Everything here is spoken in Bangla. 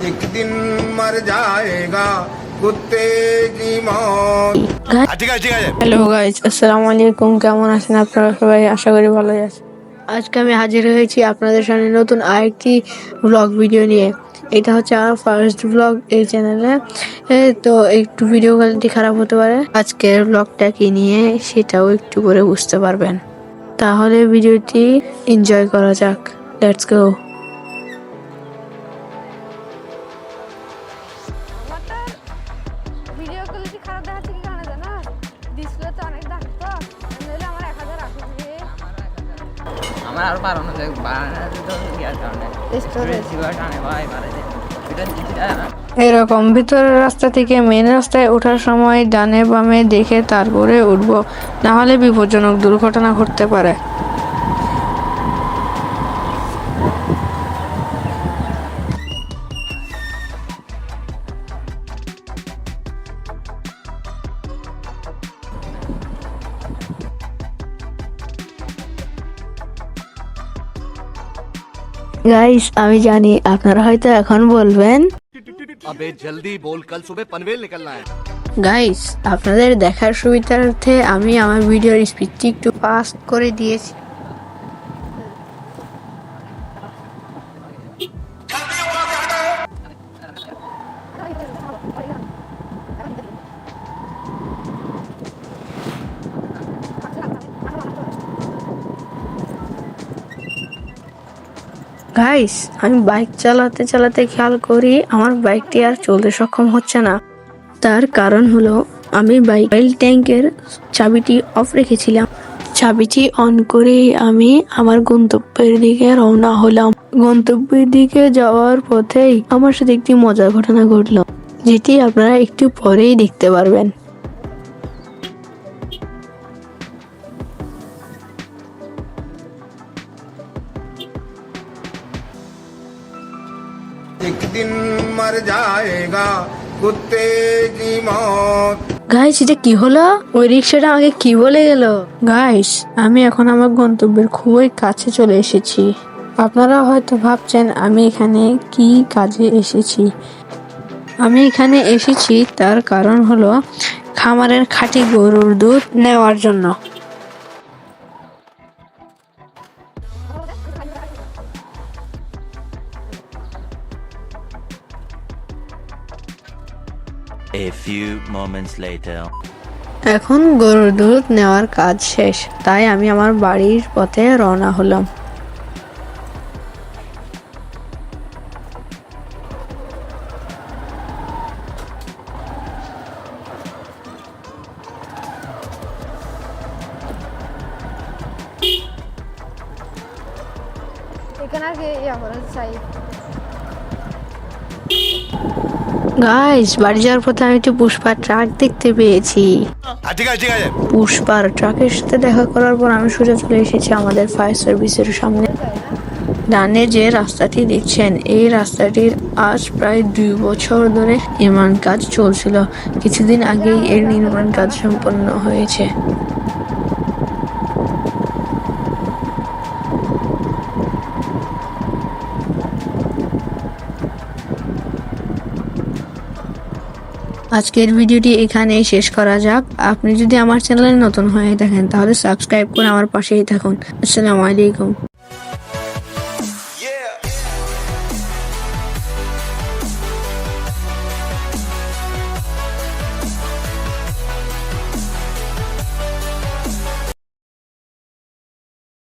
एक दिन मर जाएगा कुत्ते की मौत ঠিক আছে ঠিক আছে হ্যালো গাইজ আসসালামু আলাইকুম কেমন আছেন আপনারা সবাই আশা করি ভালোই আছেন আজকে আমি হাজির হয়েছি আপনাদের সামনে নতুন আরেকটি ব্লগ ভিডিও নিয়ে এটা হচ্ছে আমার ফার্স্ট ব্লগ এই চ্যানেলে তো একটু ভিডিও কোয়ালিটি খারাপ হতে পারে আজকের ব্লগটা কি নিয়ে সেটাও একটু করে বুঝতে পারবেন তাহলে ভিডিওটি এনজয় করা যাক লেটস গো ভিডিও কোয়ালিটি খারাপ দেখাচ্ছে কি কারণে জানো ডিসপ্লে তো অনেক দাম তো নইলে আমার এক হাজার আসবে আমার আরও বাড়ানো যায় বাড়ানো তো ইয়ার কারণে? স্টোরেজ টানে ভাই এরকম ভিতরের রাস্তা থেকে মেন রাস্তায় ওঠার সময় ডানে বামে দেখে তারপরে উঠবো। না হলে বিপজ্জনক দুর্ঘটনা ঘটতে পারে। গাইস আমি জানি আপনারা হয়তো এখন বলবেন। আবে জলদি বল কাল সুবে পনভেল নিকলনা হ্যায় গাইস আপনাদের দেখার সুবিধার্থে আমি আমার ভিডিওর স্পিডটি একটু ফাস্ট করে দিয়েছি। গাইস আমি বাইক চালাতে চালাতে খেয়াল করি, আমার বাইকটি আর চলতে সক্ষম হচ্ছে না। তার কারণ হলো, আমি বাইক অয়েল ট্যাঙ্কের চাবিটি অফ রেখেছিলাম। চাবিটি অন করে আমি আমার গন্তব্যের দিকে রওনা হলাম। গন্তব্যের দিকে যাওয়ার পথেই আমার সাথে একটি মজার ঘটনা ঘটলো, যেটি আপনারা একটু পরেই দেখতে পারবেন। एक दिन मर जाएगा कुत्ते की मौत গাইস এটা কি হলো ওই রিক্সাটা আমাকে কি বলে গেল গাইস আমি এখন আমার গন্তব্যের খুবই কাছে চলে এসেছি আপনারা হয়তো ভাবছেন আমি এখানে কি কাজে এসেছি আমি এখানে এসেছি তার কারণ হলো খামারের খাঁটি গরুর দুধ নেওয়ার জন্য A few moments later. এখন গরুর দুধ নেওয়ার কাজ শেষ তাই আমি আমার বাড়ির পথে রওনা হলাম এখানে আর কি ইয়া করে চাই গাইস বাড়ি যাওয়ার পথে আমি একটি পুষ্পার ট্রাক দেখতে পেয়েছি। ঠিক আছে ঠিক আছে। পুষ্পার ট্রাকের সাথে দেখা করার পর আমি সোজা চলে এসেছি আমাদের ফায়ার সার্ভিসের সামনে। ডানে যে রাস্তাটি দেখছেন এই রাস্তাটির আজ প্রায় দুই বছর ধরে নির্মাণ কাজ চলছিল। কিছুদিন আগেই এর নির্মাণ কাজ সম্পন্ন হয়েছে। আজকের ভিডিওটি এখানেই শেষ করা যাক। আপনি যদি আমার চ্যানেলে নতুন হয়ে থাকেন, তাহলে সাবস্ক্রাইব করে আমার পাশেই থাকুন। আসসালামু আলাইকুম।